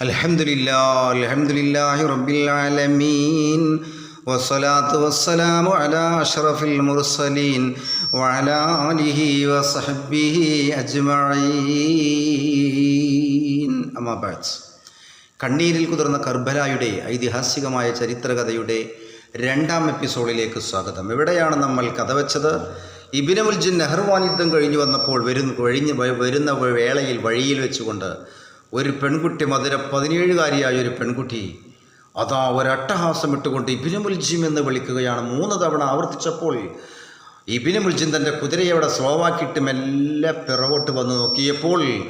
الحمد لله الحمد لله رب العالمين والصلاة والسلام على أشرف المرسلين وعلى آله وصحبه أجمعين أما بعد കണ്ണീരിൽ കുതിർന്ന കർബലായുടെ ഐതിഹാസികമായ ചരിത്രകഥയുടെ രണ്ടാം എപ്പിസോഡിലേക്ക് സ്വാഗതം എവിടെയാണ് നമ്മൾ കഥ വെച്ചത് ഇബിനമുൽജിൻ നെഹ്റുവാൻ യുദ്ധം കഴിഞ്ഞു വന്നപ്പോൾ വരും കഴിഞ്ഞ് വ- വരുന്ന വേളയിൽ വഴിയിൽ വെച്ചുകൊണ്ട് ഒരു പെൺകുട്ടി മധുര പതിനേഴുകാരിയായ ഒരു പെൺകുട്ടി അതാ ഒരു അട്ടഹാസം ഇട്ടുകൊണ്ട് ഇബിനമുൽജിം എന്ന് വിളിക്കുകയാണ്. മൂന്ന് തവണ ആവർത്തിച്ചപ്പോൾ ഇബിനമുൽജിൻ തന്റെ കുതിരയെ അവിടെ സ്ലോവാക്കിയിട്ട് മെല്ലെ പിറകോട്ട് വന്ന് നോക്കിയപ്പോൾ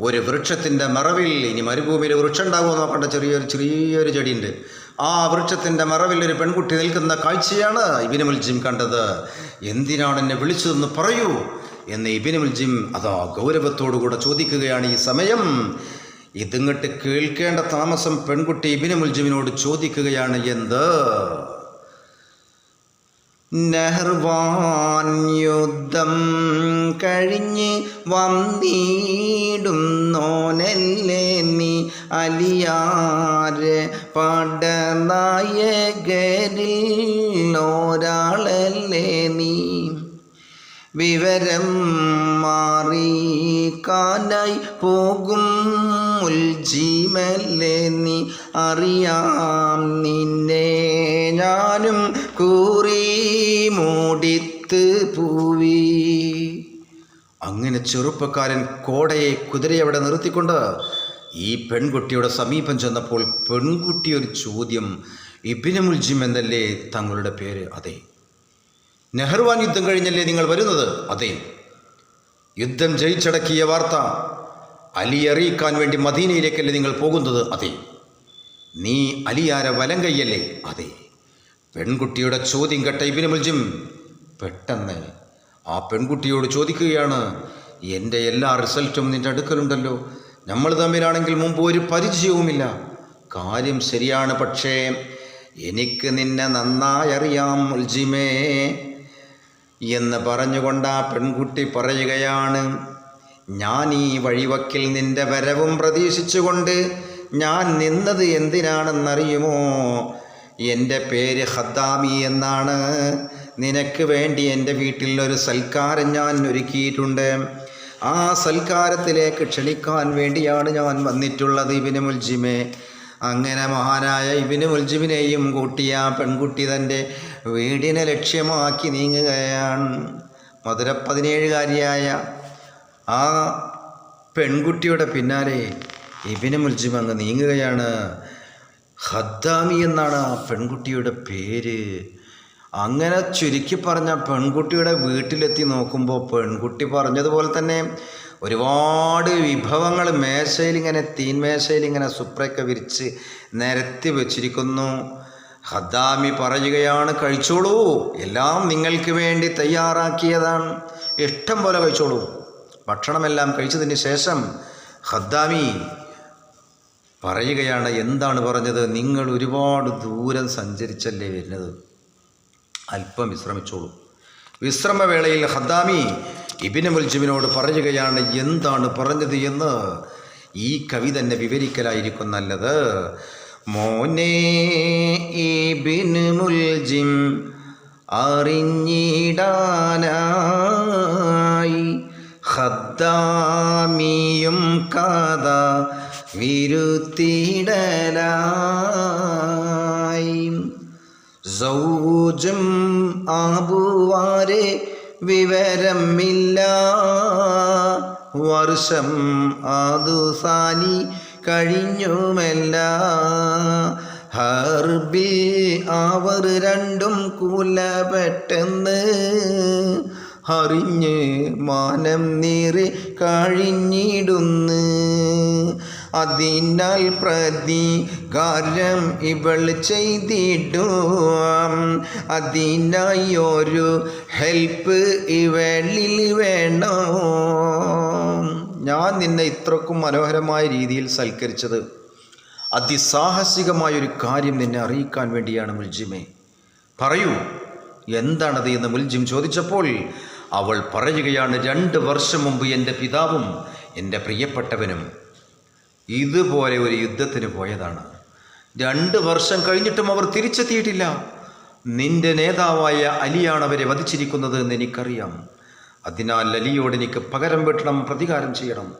ഒരു വൃക്ഷത്തിന്റെ മറവിൽ ഇനി മരുഭൂമിയിൽ വൃക്ഷം ഉണ്ടാകുമോ നോക്കേണ്ട ചെറിയൊരു ചെറിയൊരു ചെടിയുണ്ട്. ആ വൃക്ഷത്തിന്റെ മറവിൽ ഒരു പെൺകുട്ടി നിൽക്കുന്ന കാഴ്ചയാണ് ഇബിനുൽ മുൽജിം കണ്ടത്. എന്തിനാണ് എന്നെ വിളിച്ചതെന്ന് പറയൂ. എന്ന് ഇബിനുൽ ജിം അതാ ഗൗരവത്തോടുകൂടെ ചോദിക്കുകയാണ് ഈ സമയം. ഇതിങ്ങട്ട് കേൾക്കേണ്ട താമസം പെൺകുട്ടി ഇബിനു മുൽജിമിനോട് ചോദിക്കുകയാണ് എന്ത്? നെഹ്ർവാൻ യുദ്ധം കഴിഞ്ഞ് വന്നിടുന്നോനല്ലേ നീ അലിയാരെ? പടനായകരിൽ ഒരാളല്ലേ നീ വിവരം മാറി കാലായി പോകും ഉൽജീമല്ലേ നീ. അറിയാം നിന്നെ ഞാനും കൂറി മൂടിത്ത് പൂവി. അങ്ങനെ ചെറുപ്പക്കാരൻ കോടയെ കുതിരയെ അവിടെ നിർത്തിക്കൊണ്ട് ഈ പെൺകുട്ടിയുടെ സമീപം ചെന്നപ്പോൾ പെൺകുട്ടി ഒരു ചോദ്യം. ഇബിനമുൽജിം എന്നല്ലേ തങ്ങളുടെ പേര്? അതെ നെഹ്റുവാൻ യുദ്ധം കഴിഞ്ഞല്ലേ നിങ്ങൾ വരുന്നത്? അതെ. യുദ്ധം ജയിച്ചടക്കിയ വാർത്ത അലി അറിയിക്കാൻ വേണ്ടി മദീനയിലേക്കല്ലേ നിങ്ങൾ പോകുന്നത്? അതെ. നീ അലിയാര വലം കൈയല്ലേ അതെ. പെൺകുട്ടിയുടെ ചോദ്യം കേട്ട ഇബിന് മുൽജിം പെട്ടെന്ന് ആ പെൺകുട്ടിയോട് ചോദിക്കുകയാണ് എന്റെ എല്ലാ റിസൾട്ടും നിന്റെ അടുക്കലുണ്ടല്ലോ. നമ്മൾ തമ്മിലാണെങ്കിൽ മുമ്പ് ഒരു പരിചയവുമില്ല. കാര്യം ശരിയാണ് പക്ഷേ എനിക്ക് നിന്നെ നന്നായി അറിയാം മുൽജിമേ. എന്ന് പറഞ്ഞുകൊണ്ട് ആ പെൺകുട്ടി പറയുകയാണ് ഞാൻ ഈ വഴിവക്കിൽ നിന്റെ വരവും പ്രതീക്ഷിച്ചുകൊണ്ട് ഞാൻ നിന്നത് എന്തിനാണെന്നറിയുമോ? എന്റെ പേര് ഹദ്ദാമി എന്നാണ്. നിനക്ക് വേണ്ടി എന്റെ വീട്ടിൽ ഒരു സൽക്കാരം ഞാൻ ഒരുക്കിയിട്ടുണ്ട്. ആ സൽക്കാരത്തിലേക്ക് ക്ഷണിക്കാൻ വേണ്ടിയാണ് ഞാൻ വന്നിട്ടുള്ളത് ഇബിന് മുൽജിമെ. അങ്ങനെ മഹാനായ ഇബിന് മുൽജിമിനെയും കൂട്ടിയ പെൺകുട്ടി തന്റെ വീടിനെ ലക്ഷ്യമാക്കി നീങ്ങുകയാണ്. മധുര പതിനേഴുകാരിയായ ആ പെൺകുട്ടിയുടെ പിന്നാലെ ഇബിന് മുൽജിം അങ്ങ് നീങ്ങുകയാണ്. ഹദ്ദാമി എന്നാണ് ആ പെൺകുട്ടിയുടെ പേര്. അങ്ങനെ ചുരുക്കി പറഞ്ഞ പെൺകുട്ടിയുടെ വീട്ടിലെത്തി നോക്കുമ്പോൾ പെൺകുട്ടി പറഞ്ഞതുപോലെ തന്നെ ഒരുപാട് വിഭവങ്ങൾ മേശയിലിങ്ങനെ തീൻമേശയിലിങ്ങനെ സുപ്രയൊക്കെ വിരിച്ച് നിരത്തി വെച്ചിരിക്കുന്നു. ഹദ്ദാമി പറയുകയാണ് കഴിച്ചോളൂ. എല്ലാം നിങ്ങൾക്ക് വേണ്ടി തയ്യാറാക്കിയതാണ്. ഇഷ്ടം പോലെ കഴിച്ചോളൂ. ഭക്ഷണമെല്ലാം കഴിച്ചതിന് ശേഷം ഹദ്ദാമി പറയുകയാണ് എന്താണ് പറഞ്ഞത്? നിങ്ങൾ ഒരുപാട് ദൂരം സഞ്ചരിച്ചല്ലേ വരുന്നത്? അല്പം വിശ്രമിച്ചോളൂ. വിശ്രമവേളയിൽ ഹദ്ദാമി ഇബിന് മുൽജിമിനോട് പറയുകയാണ് എന്താണ് പറഞ്ഞത് എന്ന് ഈ കവി തന്നെ വിവരിക്കലായിരിക്കും നല്ലത്. മോനെ ഇബിന് മുൽജിം അറിഞ്ഞിടാനായി. ഹദ്ദാമിയും കഥ വിരുത്തിടലായി സൗജം ആബുവാരെ വിവരമില്ല. വർഷം ആദുസാനി കഴിഞ്ഞുമല്ല. ഹർബി അവർ രണ്ടും കൂല പെട്ടെന്ന്. അറിഞ്ഞ് മാനം നീറി കഴിഞ്ഞിടുന്ന്. അതിനാൽ പ്രതികാരം ഇവൾ ചെയ്തിടും അതിനായി ഒരു ഹെൽപ്പ് ഇവളിൽ വേണോ. ഞാൻ നിന്നെ ഇത്രക്കും മനോഹരമായ രീതിയിൽ സൽക്കരിച്ചത് അതിസാഹസികമായൊരു കാര്യം നിന്നെ അറിയിക്കാൻ വേണ്ടിയാണ് മുൽജിമേ. പറയൂ എന്താണത് എന്ന് മുൽജിം ചോദിച്ചപ്പോൾ അവൾ പറയുകയാണ് രണ്ട് വർഷം മുമ്പ് എന്റെ പിതാവും എന്റെ പ്രിയപ്പെട്ടവനും ഇതുപോലെ ഒരു യുദ്ധത്തിന് പോയതാണ്. രണ്ട് വർഷം കഴിഞ്ഞിട്ടും അവർ തിരിച്ചെത്തിയിട്ടില്ല. നിന്റെ നേതാവായ അലിയാണ് അവരെ വധിച്ചിരിക്കുന്നത് എന്ന് എനിക്കറിയാം. അതിനാൽ അലിയോട് എനിക്ക് പകരം വെട്ടണം പ്രതികാരം ചെയ്യണം.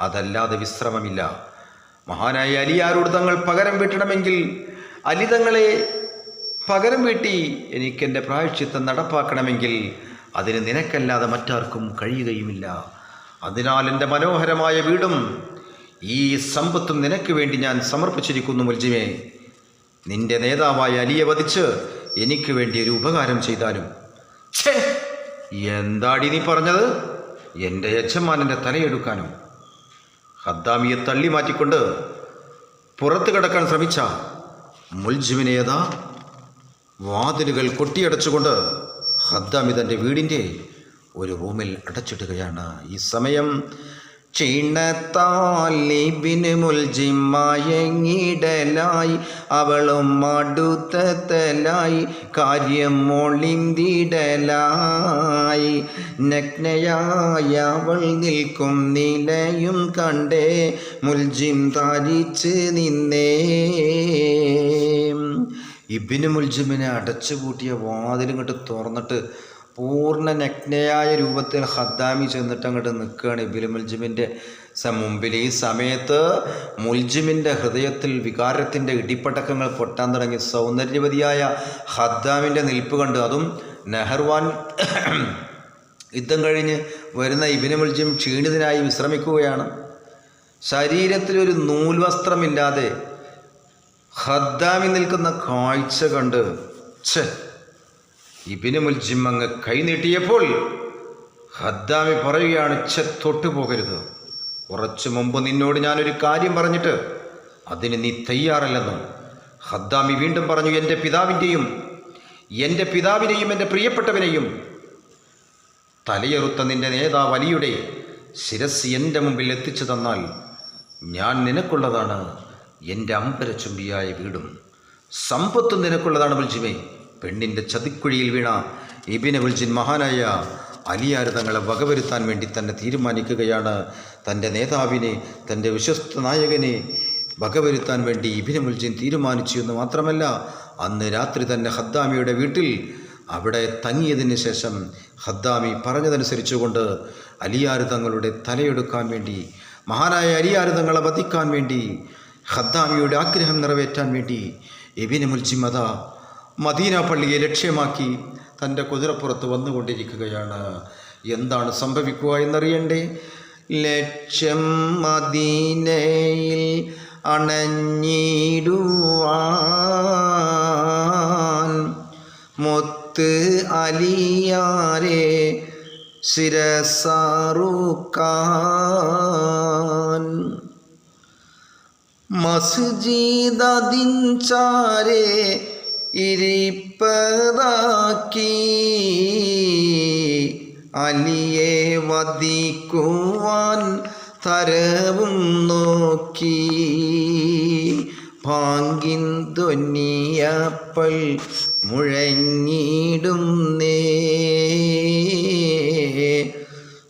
അതല്ലാതെ വിശ്രമമില്ല. മഹാനായ അലിയാരോട് തങ്ങൾ പകരം വീട്ടണമെങ്കിൽ അലി തങ്ങളെ പകരം വീട്ടി എനിക്കെന്റെ പ്രായശ്ചിത്തം നടപ്പാക്കണമെങ്കിൽ അതിന് നിനക്കല്ലാതെ മറ്റാർക്കും കഴിയുകയുമില്ല. അതിനാൽ എന്റെ മനോഹരമായ വീടും ഈ സമ്പത്തും നിനക്ക് വേണ്ടി ഞാൻ സമർപ്പിച്ചിരിക്കുന്നു മുൽജിമേ. നിന്റെ നേതാവായ അലിയെ വധിച്ച് എനിക്ക് വേണ്ടി ഒരു ഉപകാരം ചെയ്താലും. ഛേ! എന്താടി നീ പറഞ്ഞത്? എന്റെ യജമാനന്റെ തലയെടുക്കാനും ഹദ്ദാമിയെ തള്ളി മാറ്റിക്കൊണ്ട് പുറത്ത് കിടക്കാൻ ശ്രമിച്ച മുൽജിമിനേതാ വാതിലുകൾ കൊട്ടിയടച്ചുകൊണ്ട് ഹദ്ദാമി തന്റെ വീടിന്റെ ഒരു റൂമിൽ അടച്ചിടുകയാണ്. ഈ സമയം ക്ഷീണത്താലിബിന് മുൽജിമയങ്ങിടലായി അവളും മടുത്തലായി കാര്യം മൊളിന്തിടലായി. നഗ്നയായ അവൾ നിൽക്കും നിലയും കണ്ടേ മുൽജിം താരിച്ച് നിന്നേ. ഇബിന് മുൽജിമിനെ അടച്ചുപൂട്ടിയ വാതിലിങ്ങോട്ട് തുറന്നിട്ട് പൂർണ നഗ്നയായ രൂപത്തിൽ ഹദ്ദാമി ചെന്നിട്ട് അങ്ങോട്ട് നിൽക്കുകയാണ് ഇബിന് മുൽജിമിന്റെ മുമ്പിൽ. ഈ സമയത്ത് മുൽജിമിന്റെ ഹൃദയത്തിൽ വികാരത്തിന്റെ ഇടിപ്പടക്കങ്ങൾ പൊട്ടാൻ തുടങ്ങി. സൗന്ദര്യവതിയായ ഹദ്ദാമിന്റെ നിൽപ്പ് കണ്ട്. അതും നെഹർവാൻ യുദ്ധം കഴിഞ്ഞ് വരുന്ന ഇബിന് മുൽജിം ക്ഷീണിതനായി വിശ്രമിക്കുകയാണ്. ശരീരത്തിലൊരു നൂൽവസ്ത്രമില്ലാതെ ഹദ്ദാമി നിൽക്കുന്ന കാഴ്ച കണ്ട് ഛെ ഇബിന് മുൽജിം അങ്ങ് കൈനീട്ടിയപ്പോൾ ഹദ്ദാമി പറയുകയാണ് ചെത്തൊട്ട് തൊട്ടു പോകരുത്. കുറച്ചു മുമ്പ് നിന്നോട് ഞാനൊരു കാര്യം പറഞ്ഞിട്ട് അതിന് നീ തയ്യാറല്ലെന്നും ഹദ്ദാമി വീണ്ടും പറഞ്ഞു എന്റെ പിതാവിന്റെയും എന്റെ പിതാവിനെയും എന്റെ പ്രിയപ്പെട്ടവനെയും തലയെറുത്ത നിന്റെ നേതാവ് അലിയുടെ ശിരസ് എന്റെ മുമ്പിൽ എത്തിച്ചു തന്നാൽ ഞാൻ നിനക്കുള്ളതാണ് എന്റെ അമ്പരച്ചുംബിയായ വീടും. സമ്പത്തും നിനക്കുള്ളതാണ് വിൾജിമേ പെണ്ണിന്റെ ചതിക്കുഴിയിൽ വീണ ഇബിനെ വിൽജിൻ മഹാനായ അലിയാർ തങ്ങളെ വകവരുത്താൻ വേണ്ടി തന്നെ തീരുമാനിക്കുകയാണ്. തന്റെ നേതാവിനെ തന്റെ വിശ്വസ്ത നായകനെ വകവരുത്താൻ വേണ്ടി ഇബിനെ മുൽജിൻ തീരുമാനിച്ചു എന്ന് മാത്രമല്ല അന്ന് രാത്രി തന്നെ ഹദ്ദാമിയുടെ വീട്ടിൽ അവിടെ തങ്ങിയതിന് ശേഷം ഹദ്ദാമി പറഞ്ഞതനുസരിച്ചുകൊണ്ട് അലിയാർ തങ്ങളുടെ തലയെടുക്കാൻ വേണ്ടി മഹാനായ അലിയാർ തങ്ങളെ വധിക്കാൻ വേണ്ടി ഹദ്ദാമിയുടെ ആഗ്രഹം നിറവേറ്റാൻ വേണ്ടി എബിന് മുൽജിമത മദീന പള്ളിയെ ലക്ഷ്യമാക്കി തന്റെ കുതിരപ്പുറത്ത് വന്നുകൊണ്ടിരിക്കുകയാണ്. എന്താണ് സംഭവിക്കുക എന്നറിയണ്ടേ? ലക്ഷ്യം മദീനയിൽ അണഞ്ഞിടുവാൻ മുത്ത് അലിയാരെ ശിരസാറുക്കാൻ. മസ്ജിദതിൻ ചാരെ ഇരിപ്പതാക്കി അലിയെ വധിക്കുവാൻ തരവും നോക്കി. ഭാങ്കിൻ ധ്വനിയപ്പൽ മുഴങ്ങിടുന്നേ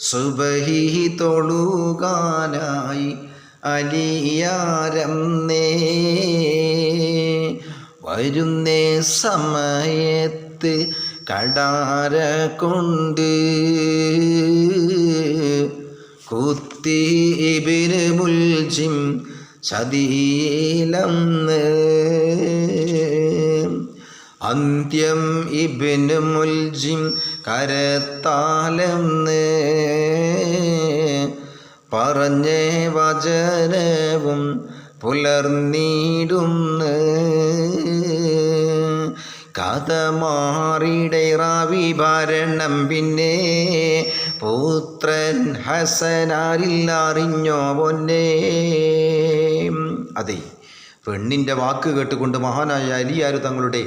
സുബഹി തൊഴുകാനായി അലിയാരം നേ. വരുന്നേ സമയത്ത് കടാര കൊണ്ട് കുത്തി ഇബിന് മുൽജിം ചതിയിലന്ന്. അന്ത്യം ഇബിന് മുൽജിം കരത്താലെന്ന്. പറഞ്ഞ വചനവും പുലർന്നീടുന്ന്. കഥ മാറിയിടറാവി റാവി ഭരണം പിന്നെ പുത്രൻ ഹസനാരില്ലറിഞ്ഞോ പൊന്നേ. അതെ പെണ്ണിന്റെ വാക്ക് കേട്ടുകൊണ്ട് മഹാനായ അലിയാരു തങ്ങളുടെ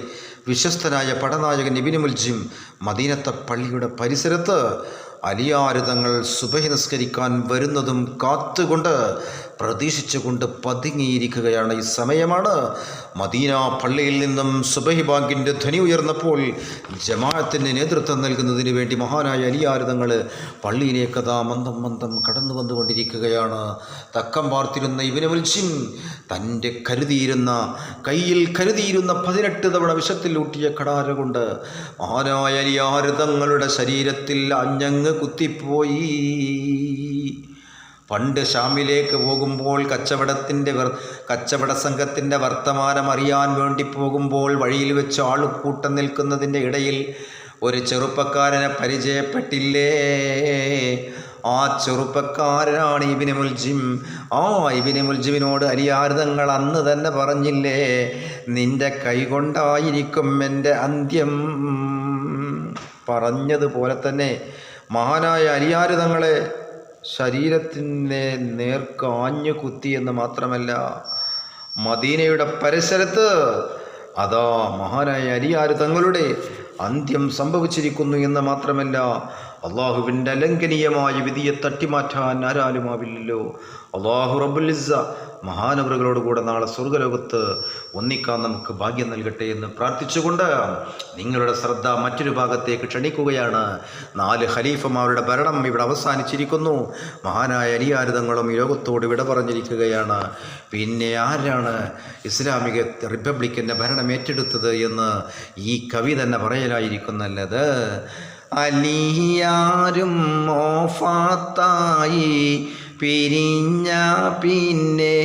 വിശ്വസ്തനായ പടനായകൻ ഇബിന് മുൽജിം മദീനത്തെ പള്ളിയുടെ പരിസരത്ത് അലിയാരുതങ്ങൾ സുബഹി നിസ്കരിക്കാൻ വരുന്നതും കാത്തുകൊണ്ട് പ്രതീക്ഷിച്ചുകൊണ്ട് പതുങ്ങിയിരിക്കുകയാണ് ഈ സമയമാണ്. മദീന പള്ളിയിൽ നിന്നും സുബഹി ബാങ്കിന്റെ ധ്വനി ഉയർന്നപ്പോൾ ജമാഅത്തിന് നേതൃത്വം നൽകുന്നതിന് വേണ്ടി മഹാനായ അലിയാരുതങ്ങൾ പള്ളിയിലേക്ക് അതാ മന്ദം മന്ദം കടന്നു വന്നുകൊണ്ടിരിക്കുകയാണ്. തക്കം പാർത്തിരുന്ന ഇവന് വിളിച്ചും തന്റെ കരുതിയിരുന്ന കയ്യിൽ കരുതിയിരുന്ന പതിനെട്ട് തവണ വിഷത്തിൽ ഊട്ടിയ കടാര കൊണ്ട് മഹാനായ അലിയാരുതങ്ങളുടെ ശരീരത്തിൽ അഞ്ഞങ്ങ് കുത്തിപ്പോയി. പണ്ട് ഷാമിലേക്ക് പോകുമ്പോൾ കച്ചവടത്തിന്റെ കച്ചവട സംഘത്തിന്റെ വർത്തമാനം അറിയാൻ വേണ്ടി പോകുമ്പോൾ വഴിയിൽ വെച്ച് ആളുകൂട്ടം നിൽക്കുന്നതിന്റെ ഇടയിൽ ഒരു ചെറുപ്പക്കാരനെ പരിചയപ്പെട്ടില്ലേ? ആ ചെറുപ്പക്കാരനാണ് ഇബിനെ മുൽജിം. ആ ഇബിനെ മുൽജിമിനോട് അലിയാർതങ്ങൾ അന്ന് തന്നെ പറഞ്ഞില്ലേ? നിന്റെ കൈകൊണ്ടായിരിക്കും എന്റെ അന്ത്യം. പറഞ്ഞതുപോലെ തന്നെ മഹാനായ അലിയാരുതങ്ങളെ ശരീരത്തിന്റെ നേർക്ക് ആഞ്ഞു കുത്തി എന്ന് മാത്രമല്ല മദീനയുടെ പരിസരത്ത് അതാ മഹാനായ അരിയാർ തങ്ങളുടെ അന്ത്യം സംഭവിച്ചിരിക്കുന്നു എന്ന് മാത്രമല്ല അള്ളാഹുവിന്റെ അലംഘനീയമായ വിധിയെ തട്ടിമാറ്റാൻ ആരാലുമാവില്ലല്ലോ. അള്ളാഹു റബുലിസ മഹാനവറുകളോട് കൂടെ നാളെ സ്വർഗലോകത്ത് ഒന്നിക്കാൻ നമുക്ക് ഭാഗ്യം നൽകട്ടെ എന്ന് പ്രാർത്ഥിച്ചുകൊണ്ട് നിങ്ങളുടെ ശ്രദ്ധ മറ്റൊരു ഭാഗത്തേക്ക് ക്ഷണിക്കുകയാണ്. നാല് ഖലീഫമാരുടെ ഭരണം ഇവിടെ അവസാനിച്ചിരിക്കുന്നു. മഹാനായ അരിയാരിതങ്ങളും ഈ ലോകത്തോട് വിട പറഞ്ഞിരിക്കുകയാണ്. പിന്നെ ആരാണ് ഇസ്ലാമിക റിപ്പബ്ലിക്കിന്റെ ഭരണം ഏറ്റെടുത്തത് എന്ന് ഈ കവി തന്നെ പറയലായിരിക്കുന്നല്ലത്? അലിയാരും മോഫാത്തായി പിരിഞ്ഞ പിന്നെ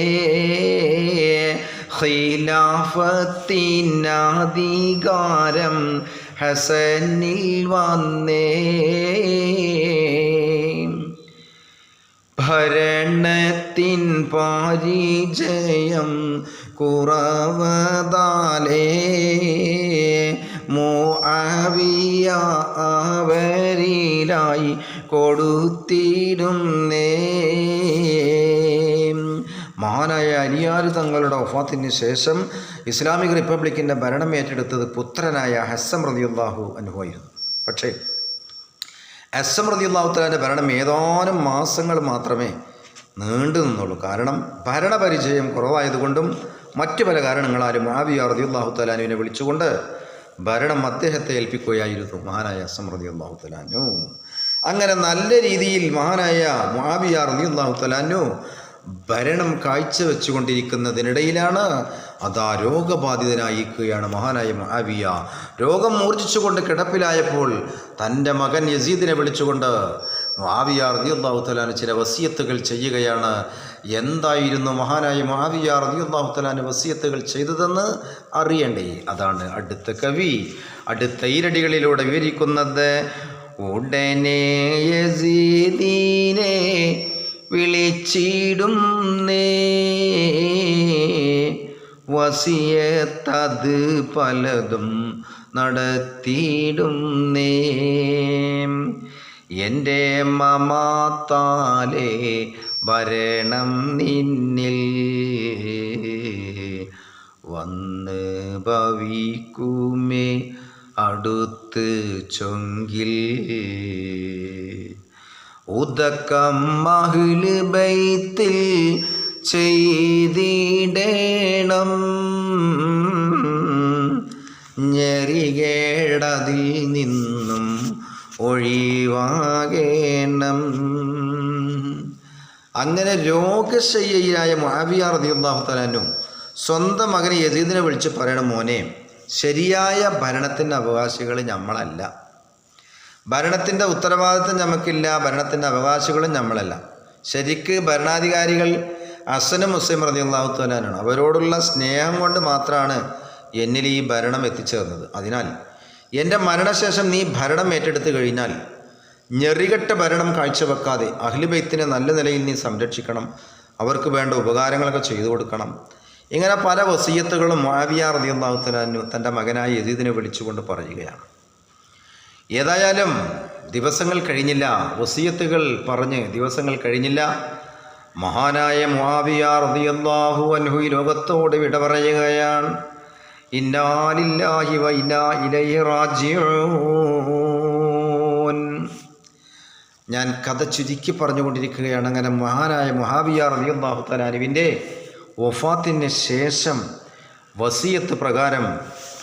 ഖിലാഫത്തിനധികാരം ഹസനിൽ വന്നേ. ഭരണത്തിൻ പാരിജയം കുറവതാലേ. മുഅവിയ അവരിലായി കൊടുത്തിരുന്നേ മഹാനായ അലിയാർ തങ്ങളുടെ ഒഫാത്തിന് ശേഷം ഇസ്ലാമിക് റിപ്പബ്ലിക്കിന്റെ ഭരണം ഏറ്റെടുത്തത് പുത്രനായ ഹസ്സം റതിയുള്ളാഹു അനുഭവമായിരുന്നു പക്ഷേ എസ് എം റതിയുള്ളാഹുത്തലാന്റെ ഭരണം ഏതാനും മാസങ്ങൾ മാത്രമേ നീണ്ടു നിന്നുള്ളൂ. കാരണം ഭരണപരിചയം കുറവായതുകൊണ്ടും മറ്റു പല കാരണങ്ങളാലും ആബിയ റതിയുല്ലാഹു തലാനുവിനെ വിളിച്ചുകൊണ്ട് ഭരണം അദ്ദേഹത്തെ ഏൽപ്പിക്കുകയായിരുന്നു മഹാനായ സമൃദ്ധി അള്ളാഹു തലാനു അങ്ങനെ നല്ല രീതിയിൽ മഹാനായ മാവിയ റതിയുള്ളാഹുത്തലാനു ഭരണം കാഴ്ചവെച്ചുകൊണ്ടിരിക്കുന്നതിനിടയിലാണ് അതാ രോഗബാധിതനായിരിക്കുകയാണ് മഹാനായ മഹാവിയ രോഗം മൂർജിച്ചുകൊണ്ട് കിടപ്പിലായപ്പോൾ തന്റെ മകൻ യസീദിനെ വിളിച്ചുകൊണ്ട് മഹാവിയ റതിയുള്ളാഹു തലാന് ചില വസിയത്തുകൾ ചെയ്യുകയാണ്. എന്തായിരുന്നു മഹാനായ മഹാവിയ റതിയുള്ളാഹു തലാന് വസിയത്തുകൾ ചെയ്തതെന്ന് അറിയണ്ടേ? അതാണ് അടുത്ത കവി അടുത്ത ഈരടികളിലൂടെ വിവരിക്കുന്നത് ഉടനെ യസീദീനെ വിളിച്ചിടും നേ. വസിയത്തത് പലതും നടത്തിയിടും നേ. എന്റെ മമാത്താലേ വരണം നിന്നിൽ. വന്ന് ഭവിക്കുമേ അടുത്ത് ചൊങ്കിൽ. ഉദക്കം മഹിൾ ബൈത്തിൽ ചെയ്തിടേണം. ഞെറികേടതിൽ നിന്നും ഒഴിവാകേണം. അങ്ങനെ രോഗശയ്യയിലായ മാവിയ റതിയുള്ളാഹു തലാനും സ്വന്തം മകനെ യസീദിനെ വിളിച്ച് പറയണം മോനെ ശരിയായ ഭരണത്തിന്റെ അവകാശികൾ നമ്മളല്ല ഭരണത്തിന്റെ ഉത്തരവാദിത്വം നമുക്കില്ല ഭരണത്തിന്റെ അവകാശികളും നമ്മളല്ല ശരിക്ക് ഭരണാധികാരികൾ അസനും മുസ്ലിം റതിയുള്ളാഹു തലാനാണ് അവരോടുള്ള സ്നേഹം കൊണ്ട് മാത്രമാണ് എന്നിൽ ഈ ഭരണം എത്തിച്ചേർന്നത്. അതിനാൽ എന്റെ മരണശേഷം നീ ഭരണം ഏറ്റെടുത്തു കഴിഞ്ഞാൽ ഞെറികെട്ട ഭരണം കാഴ്ചവെക്കാതെ അഹ്ലിബൈത്തിനെ നല്ല നിലയിൽ നീ സംരക്ഷിക്കണം. അവർക്ക് വേണ്ട ഉപകാരങ്ങളൊക്കെ ചെയ്തു കൊടുക്കണം. ഇങ്ങനെ പല വസീയത്തുകളും മാവിയാർ തലാനു തന്റെ മകനായ യസീദിനെ വിളിച്ചുകൊണ്ട് പറയുകയാണ്. ഏതായാലും ദിവസങ്ങൾ കഴിഞ്ഞില്ല വസീയത്തുകൾ പറഞ്ഞ് ദിവസങ്ങൾ കഴിഞ്ഞില്ല. മഹാനായ മുആവിയ റളിയല്ലാഹു അൻഹു ലോകത്തോട് വിട പറയുകയാണ്. ഇന്നാലില്ലാഹി ഇലൈഹി റാജിഊൻ. ഞാൻ കഥ ചുരുക്കി പറഞ്ഞുകൊണ്ടിരിക്കുകയാണ്. അങ്ങനെ മഹാനായ മഹാബിയ റലിയുള്ളാഹു തലാനുവിന്റെ വഫാത്തിന് ശേഷം വസീയത്ത് പ്രകാരം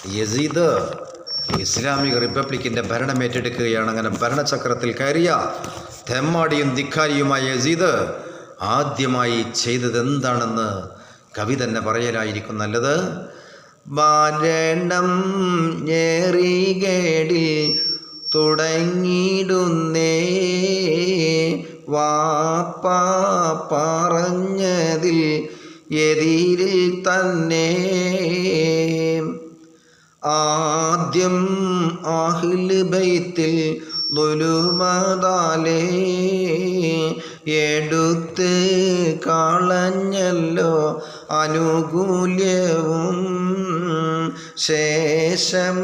യസീദ് ഇസ്ലാമിക റിപ്പബ്ലിക്കിന്റെ ഭരണം ഏറ്റെടുക്കുകയാണ്. അങ്ങനെ ഭരണചക്രത്തിൽ കയറിയ തെമ്മാടിയും ധിക്കാരിയുമായ യസീദ് ആദ്യമായി ചെയ്തത് എന്താണെന്ന് കവി തന്നെ പറയലായിരിക്കും നല്ലത്. ഭരണം ഞേറികേടിൽ തുടങ്ങിയിടുന്നേ വാപ്പ പറഞ്ഞതിൽ എതിരിൽ തന്നെ. ആദ്യം ആഹിൽ ബൈത്തിൽ ദുലുമതാലേ എടുത്ത് കളഞ്ഞല്ലോ അനുകൂല്യവും ശേഷം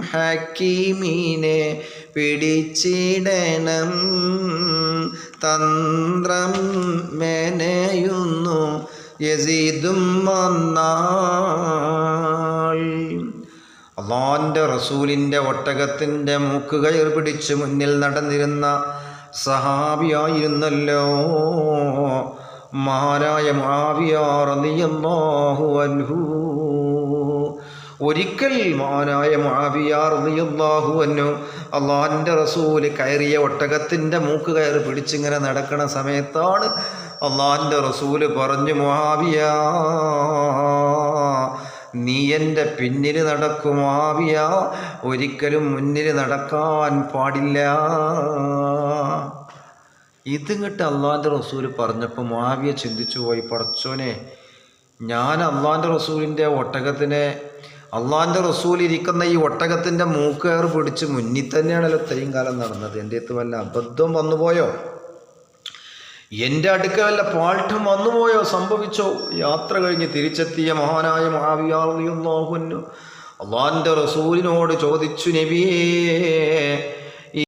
ഹക്കീമിനെ പിടിച്ചിടണം. തന്ത്രം മെനയുന്നു യസീദും വന്നാൽ. അള്ളാന്റെ റസൂലിന്റെ ഒട്ടകത്തിന്റെ മൂക്ക് കയർ പിടിച്ച് മുന്നിൽ നടന്നിരുന്ന സഹാബിയായിരുന്നല്ലോ. മഹാനായ മാവിയാർ അൻഹു. ഒരിക്കൽ മാനായ മാവിയാറിയല്ലാഹു അന്നു അള്ളാഹിന്റെ റസൂൽ കയറിയ ഒട്ടകത്തിന്റെ മൂക്ക് കയറി പിടിച്ചിങ്ങനെ നടക്കണ സമയത്താണ് അള്ളാഹിന്റെ റസൂൽ പറഞ്ഞു മാവിയ നീ എന്റെ പിന്നിൽ നടക്കും ആവിയ ഒരിക്കലും മുന്നിൽ നടക്കാൻ പാടില്ല. ഇതിങ്ങട്ട് അള്ളാന്റെ റസൂൽ പറഞ്ഞപ്പോൾ മാവിയ ചിന്തിച്ചു പോയി പറച്ചോനെ ഞാൻ അള്ളാന്റെ റസൂലിന്റെ ഒട്ടകത്തിനെ അള്ളാന്റെ റസൂൽ ഇരിക്കുന്ന ഈ ഒട്ടകത്തിന്റെ മൂക്കേർ പിടിച്ച് മുന്നിൽ തന്നെയാണല്ലോ ഇത്രയും കാലം നടന്നത്. എന്റെ അടുത്ത് വല്ല അബദ്ധം വന്നുപോയോ? എന്റെ അടുക്ക വല്ല പാൾട്ടും വന്നുപോയോ? സംഭവിച്ചോ? യാത്ര കഴിഞ്ഞ് തിരിച്ചെത്തിയ മഹാനായ മഹാവിയാറിയുന്നു അള്ളാഹിന്റെ റസൂലിനോട് ചോദിച്ചു നബിയേ